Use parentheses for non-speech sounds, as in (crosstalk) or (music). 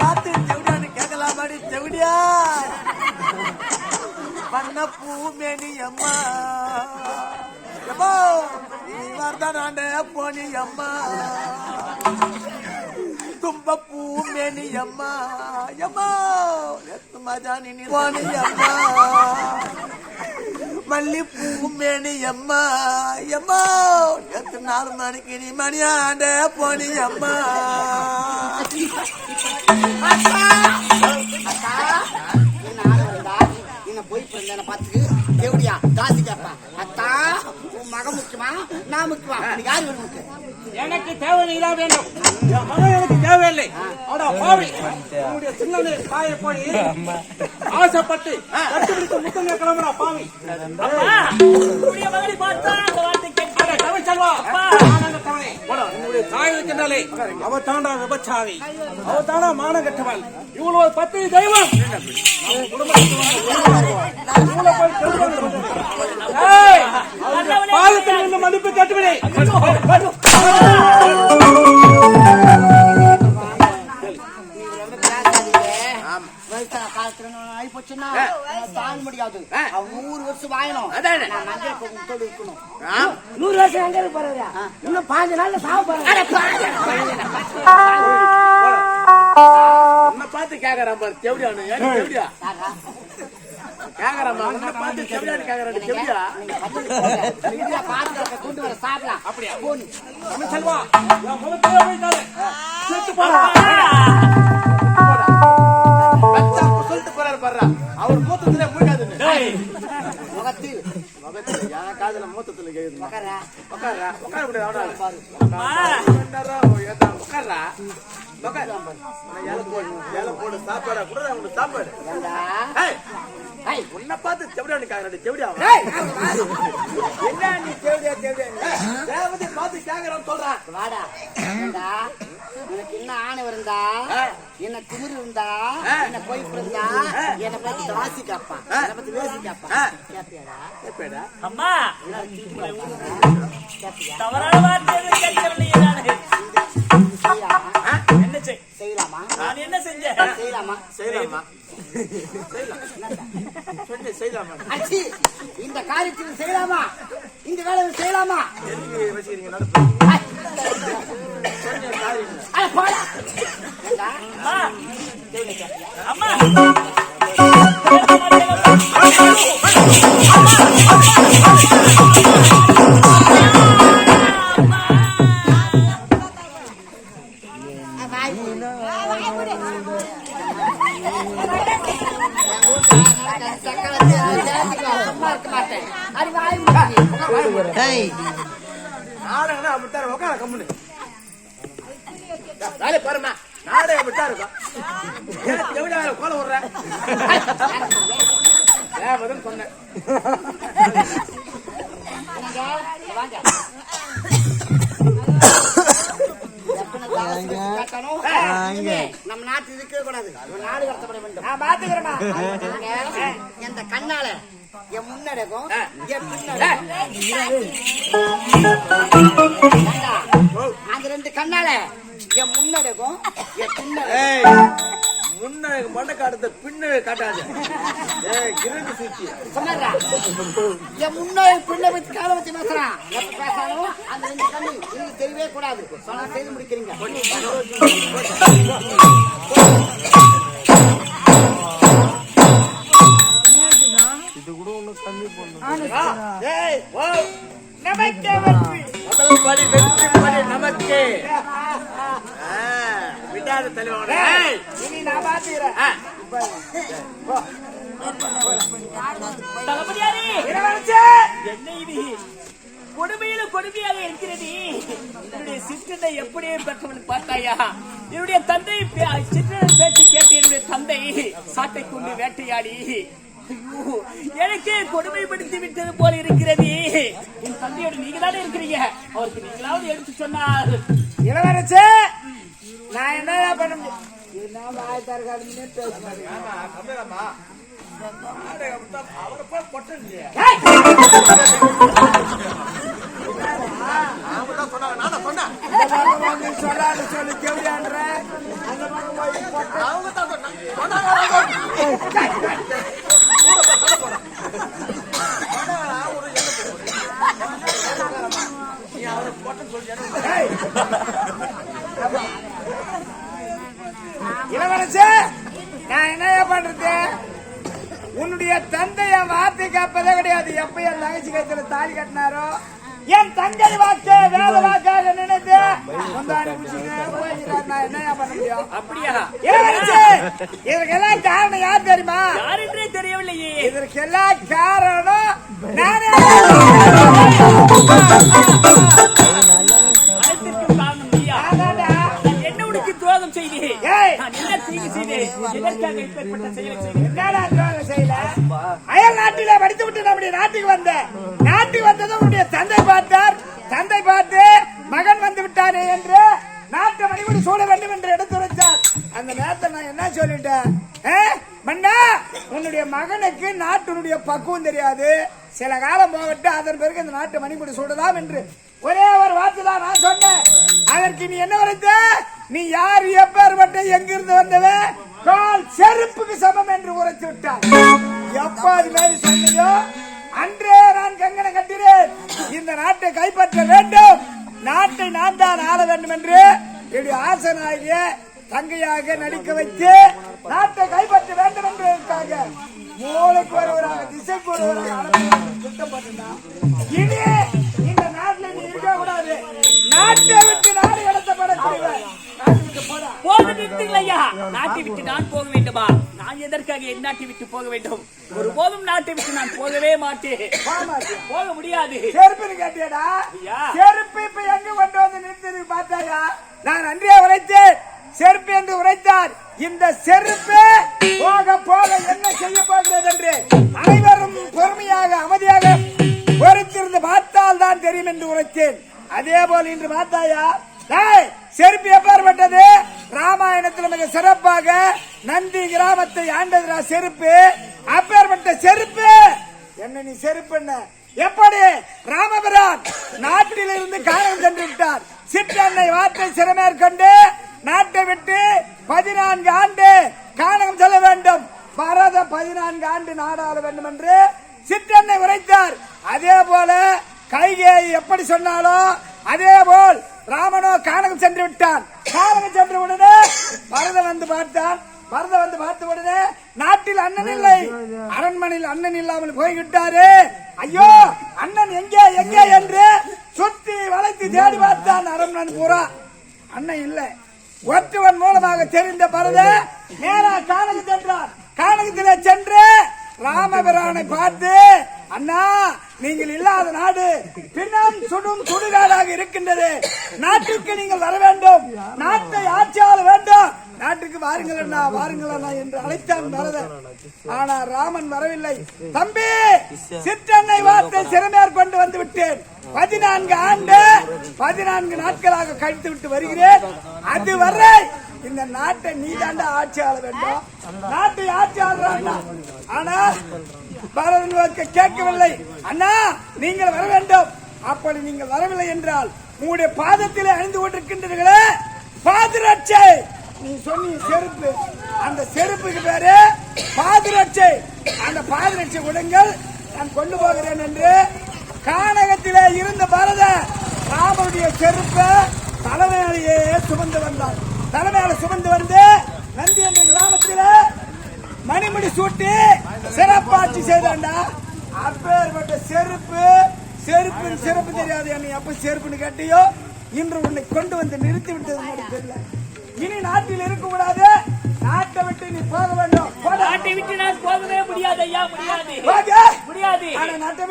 பார்த்து செவிடியான்னு கேட்கலாமாடி செவிடியா பண்ண பூமேனி அம்மா எப்போ நீ வரதானாண்ட போனி அம்மா தும்ப பூமேனி அம்மா எம்மா மஜானி போனி அம்மா மல்லி பூமேனி அம்மா எம்மா எத்து நாலு மணிக்கு நீ மணியாண்ட போனி அம்மா. என்ன பாத்துக்கு எப்படியா காசு கேட்பா அத்தா உன் மகன் முக்கியமா நான் முக்கியமா? யாரு வேணும் எனக்கு தேவை நீதான் வேண்டும் என் மகன் எனக்கு தேவையில்லை. ஆனா பாவி. உன்னுடைய சின்ன தாயை போய் ஆசைப்பட்டு கட்டுப்பிடித்து முத்தங்க கிளம்புறா பாவி. உன்னுடைய மகனை பார்த்தா அந்த வார்த்தை கேட்கிறேன். அட, தமிழ் செல்வா. உன்னுடைய தாய் இருக்கின்றாலே அவ தாண்டா விபச்சாரி. அவ தாண்டா மானம் கட்டவள் இவ்வளவு பத்து தெய்வம் நம்ம குடும்பத்துக்கு வந்து இவ்வளவு போய் கெடுதல் ஏய், அவளுடைய பாதத்தில் வந்து மன்னிப்பு கேட்டுவிடு நீ வந்து பேசாதீங்க. வயசான காலத்துல நான் ஆகி போச்சுன்னா நான் தாங்க முடியாது நூறு வருஷம் வாயணும் நூறு வருஷம் எங்க போறவரா. இன்னும் பாஞ்சு நாள்ல உன்னை பார்த்து கேக்குறான் கேக்குறாமா உன்னை பார்த்து செவிடியானு கேக்குறான். செவிடியா நீங்க பாத்துக்க கொண்டு வர சாப்பிடலாம். அப்படியா? போன் செல்வா போயிட்டாலே செத்து சொல்லிட்டு போறாரு பாரு அவர் மூத்தத்துல மூக்காதுன்னு முகத்தில். மகத்துல. என் காதுல மூத்தத்துல கேக்குது. உக்கார? உட்காரா உட்காரா உட்கார ஏழை போடு ஏழை போடு சாப்பாடா கூட அவனுக்கு சாப்பாடு ஏண்டா? ஏய், ஏய், உன்னை பார்த்து செவிடியா. ஏய், என்ன நீ செவிடியா செவிடியா தேவதை பார்த்து கேக்குறான்னு சொல்றான் வாடா. ஏண்டா? உனக்கு என்ன ஆணை இருந்தா என்ன திமிரு இருந்தா? என்ன கொய்ப்பு இருந்தா? என்னை பத்தி தாசி கேப்பான். என்னை பத்தி வேசி கேப்பான். கேப்பியாடா? எப்படா அம்மா. தவறான வார்த்தை. செய்யலாமா? என்ன செய்? செய்யலாமா? நான் என்ன செஞ்சேன் செய்யலாமா? செய்யலாமா? சொல்லு செய்யலாமா? அச்சி இந்த காரியத்தில் செய்யலாமா? இந்த எதுக்கு வச்சுக்கிறீங்க? அம்மா. நாடகம்னா அப்படித்தான் உட்கார கம்முனு வேலை பாருமா நாடகம் அப்படித்தான் இருக்கும் ஏன் எவ்வளவு வேலை கோல விடுற ஏன் பதில் சொன்னேன் என்னங்க? வாங்க. எத்தனை தாவரத்தை கேட்கணும்? நம்ம நாட்டு இருக்கவே கூடாது நாடு கடத்தப்பட வேண்டும் நான் பாத்துக்கிறேமா என்னங்க? எந்த கண்ணால என் முன்னடக்கும் என் பின்னடக்கும் ஏண்டா? அந்த ரெண்டு கண்ணால. என் முன்னடக்கும் என் பின்னடக்கும் ஏய் முன்ன மண்டை காட்டுறது பின்ன காட்டாது. சூச்சி. சொன்னாரா? என் முன்னாடி பிள்ளை வச்சு காலை வச்சு பேசுறான் எப்ப பேசாலும் அந்த ரெண்டு கண்ணு தெரியவே கூடாது. சொன்னா செய்து முடிக்கிறீங்க. நமக்கே முதல் படி வெற்றி படி நமக்கே விடாத தலைவன் இனி நான் பாத்துக்கிறேன் தளபதியாரே என்ன இது கொடுமையில கொடுமையாக இருக்கிறது என்னுடைய சிற்றனை எப்படியே பெற்றவன் பார்த்தாயா என்னுடைய தந்தை சிற்றனை பேச்சு கேட்டு என்னுடைய தந்தை சாட்டை கொண்டு வேட்டையாடி எனக்கே கொடுமைப்படுத்தி விட்டது போல இருக்கிறது. என் தந்தையோட நீங்க தானே இருக்கிறீங்க? அவருக்கு நீங்களாவது எடுத்து சொன்னார் இளவரசு நான் என்ன பண்ண முடியும்? என்ன வாய்த்தாருக்காருன்னு பேசுறேன் சொல்லி கேள்வி அந்த அவங்க தான் சொன்னாங்க. இளவரசே நான் என்னையா பண்றது? உன்னுடைய தந்தை என் வார்த்தை காப்பதே கிடையாது. எப்ப என் தங்கச்சி கைத்துல தாலி கட்டினாரோ என் தங்கை வாக்கு வேத வாக்காக நினைத்து முந்தாணி நான் என்னையா பண்ண முடியும்? அப்படியா? இளவரசே இதற்கெல்லாம் காரணம் யார் தெரியுமா? யார் என்றே தெரியவில்லையே. இதற்கெல்லாம் காரணம் நானே. (laughs) அயல் நாட்டிலே படித்து விட்டு நம்முடைய நாட்டுக்கு வந்த. நாட்டுக்கு வந்ததும் உன்னுடைய தந்தை பார்த்தார். தந்தை பார்த்து மகன் வந்து விட்டானே என்று நாட்டை மணிமுடி சூட வேண்டும் என்று எடுத்துரைத்தார். அந்த நேரத்தை நான் என்ன சொல்லிட்டேன்? மன்னா உன்னுடைய மகனுக்கு நாட்டினுடைய பக்குவம் தெரியாது. சில காலம் போகட்டும் அதன் பிறகு இந்த நாட்டு மணிமுடி சூடலாம் என்று. ஒரே ஒரு வார்த்தை தான் நான் சொன்னேன். அதற்கு நீ என்ன வரைந்த? நீ யார்? எப்பேற்பட்ட எங்கிருந்து வந்தவன் கால் செருப்புக்கு சமம் என்று உரைத்து விட்டார் எப்ப அது மாதிரி சொன்னியோ? அன்றே நான் கங்கணம் கட்டினேன். இந்த நாட்டை கைப்பற்ற வேண்டும். நாட்டை நான் தான் ஆள வேண்டும் என்று என்னுடைய ஆசனாகிய தங்கையாக நடிக்க வைத்து நாட்டை கைப்பற்ற வேண்டும் என்பதற்காக மூளைக்கு ஒருவராக திசைக்கு ஒருவராக அனுப்பி இனி நாட்டில் நீ இருக்க கூடாது நாட்டை விட்டு நாடு போக நாட்டை விட்டு நான் போக வேண்டுமா? நான் எதற்காக என் நாட்டை விட்டு போக வேண்டும்? ஒருபோதும் நாட்டை விட்டு நான் போகவே மாட்டேன். போக முடியாது. கேட்டியடா. ஐயா. செருப்பு இப்ப எங்க கொண்டு வந்து நிறுத்தி பார்த்தாயா? நான் அன்றைய உரைத்தேன். செருப்பு என்று உரைத்தார். இந்த செருப்பு போக போக என்ன செய்ய போகிறது என்று அனைவரும் பொறுமையாக அமைதியாக பொறுத்திருந்து பார்த்தால் தான் தெரியும் என்று உரைத்தேன் அதே போல் இன்று பார்த்தாயா செருப்பு எப்பாற்பட்டது ராமாயணத்தில் மிக சிறப்பாக நந்தி கிராமத்தை ஆண்டதுரா செருப்பு. அப்பேற்பட்ட செருப்பு? என்ன நீ செருப்புன்ன எப்படி? ராமபிரான் நாட்டில் இருந்து காரணம் சென்று விட்டார். சிற்றன்னை வார்த்தை சிறமேற்கொண்டு நாட்டை விட்டு பதினான்கு ஆண்டு காணகம் செல்ல வேண்டும். பரத பதினான்கு ஆண்டு நாடாள வேண்டும் என்று சிற்றன்னை உரைத்தார். அதே போல கைகேயி எப்படி சொன்னாலோ அதே போல் ராமனோ கானகம் சென்று விட்டான். கானகம் சென்று உடனே பரதன் வந்து பார்த்தான். பரதன் வந்து பார்த்த உடனே நாட்டில் அண்ணன் இல்லை. அரண்மனையில் அண்ணன் இல்லாமல் போய்விட்டாரு. ஐயோ அண்ணன் எங்கே எங்கே என்று சுத்தி வளைத்து தேடி பார்த்தான் அரண்மனை பூரா. அண்ணன் இல்லை. ஒற்றுவன் மூலமாக தெரிந்த பரத நேரா கானகம் சென்றார் கானகத்திலே சென்று ராமபிரானை பார்த்து அண்ணா நீங்கள் இல்லாத நாடு பின்னம் சுடும் சுடுகாடாக இருக்கின்றது. நாட்டுக்கு நீங்கள் வர வேண்டும். நாட்டை ஆட்சியாள வேண்டும். நாட்டுக்கு வாருங்கள் அண்ணா வாருங்கள் அண்ணா என்று அழைத்தான் பரதன் ஆனா ராமன் வரவில்லை. தம்பி சிற்றன்னை வார்த்தை சிறமேற்கொண்டு வந்து விட்டேன். பதினான்கு ஆண்டு பதினான்கு நாட்களாக கழித்து விட்டு வருகிறேன். அதுவரை இந்த நாட்டை நீ தாண்டா ஆட்சி ஆள வேண்டும் நாட்டை ஆட்சி ஆளுறாங்க ஆனா பரதன் கேட்கவில்லை. அண்ணா நீங்கள் வர வேண்டும். அப்படி நீங்கள் வரவில்லை என்றால் உங்களுடைய பாதத்திலே அணிந்து கொண்டிருக்கின்றீர்களே பாதுரட்சை. நீ சொன்னி செருப்பு அந்த செருப்புக்கு பேரு பாதுரட்சை. அந்த பாதுரட்சை கொடுங்கள் நான் கொண்டு போகிறேன் என்று கானகத்திலே இருந்த பரத ராமனுடைய செருப்பை தலைமையிலேயே சுமந்து வந்தார் தலைமையில சுமந்து வந்து நந்தி என்ற கிராமத்தில மணிமுடி சூட்டி சிறப்பாட்சி செய்தாண்டா அப்பேற்பட்ட செருப்பு செருப்பின் சிறப்பு தெரியாது என்னை எப்ப செருப்புன்னு கேட்டியோ? இன்று உன்னை கொண்டு வந்து நிறுத்தி விட்டது தெரியல. இனி நாட்டில் இருக்கக்கூடாது. நாட்டை விட்டு நீ போக வேண்டும். நாட்டை விட்டு நான் போகவே முடியாது ஐயா முடியாது. முடியாது. ஆனா நாட்டை